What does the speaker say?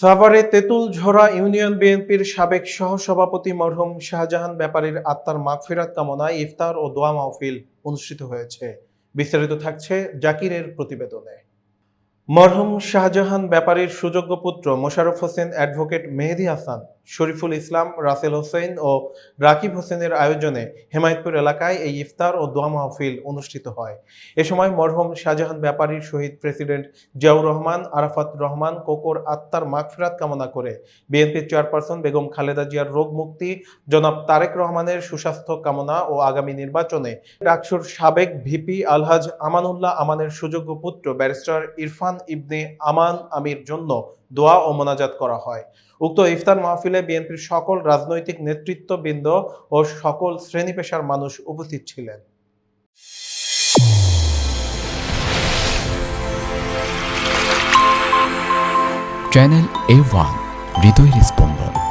সাভারে তেঁতুলঝরা ইউনিয়ন বিএনপির সাবেক সহসভাপতি মরহুম শাহজাহান ব্যাপারীর আত্মার মাগফিরাত কামনায় ইফতার ও দোয়া মাহফিল অনুষ্ঠিত হয়েছে। বিস্তারিত থাকছে জাকিরের প্রতিবেদনে। মরহুম শাহজাহান ব্যাপারীর সুযোগ্য পুত্র মোশাররফ হোসেন অ্যাডভোকেট মেহেদি হাসান, শরীফুল ইসলাম, রাসেল হোসেন ও রাকিব হোসেনের আয়োজনে হেমায়তপুর এলাকায় এই ইফতার ও দোয়া মাহফিল অনুষ্ঠিত হয়। এ সময় মরহুম শাহজাহান ব্যাপারীর শহীদ প্রেসিডেন্ট জিয়াউর রহমান, আরাফাত রহমান, কোকর আত্মার মাগফিরাত কামনা করে বিএনপির চেয়ারপারসন বেগম খালেদা জিয়ার রোগ মুক্তি, জনাব তারেক রহমানের সুস্বাস্থ্য কামনা ও আগামী নির্বাচনে ডাকসুর সাবেক ভিপি আলহাজ আমানুল্লাহ আমানের সুযোগ্য পুত্র ব্যারিস্টার ইরফান ইবনে আমান আমির জন্য দোয়া ও মোনাজাত করা হয়। উক্ত ইফতার মাহফিলে বিএনপির সকল রাজনৈতিক নেতৃত্ববৃন্দ ও সকল শ্রেণি পেশার মানুষ উপস্থিত ছিলেন। চ্যানেল এ ওয়ান হৃদয়ের স্পন্দন।